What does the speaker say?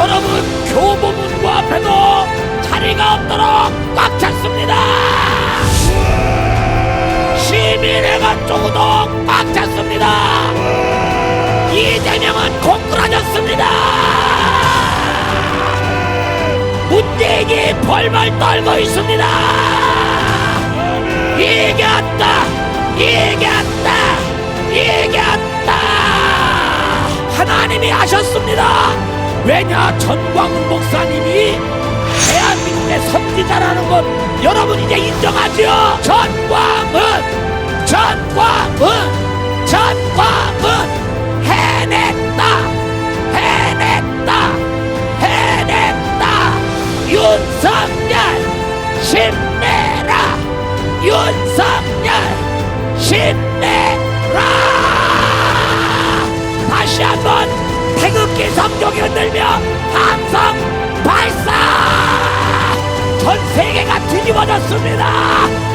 여러분 교보문고 앞에도 자리가 없도록 꽉 찼습니다. 시민회관 쪽도 꽉 찼습니다. 이재명은 공꾸라졌습니다. 문재인이 벌벌 떨고 있습니다. 이겼다! 이겼다! 이겼다! 하나님이 하셨습니다 왜냐 전광훈 목사님이 대한민국의 선지자라는 것 여러분 이제 인정하죠? 전광훈! 전광훈! 전광훈! 해냈다! 해냈다! 해냈다! 윤석열! 힘내라! 윤석열! 힘내라! 다시 한번 태극기 성종이 흔들며 함성 발사! 전 세계가 뒤집어졌습니다!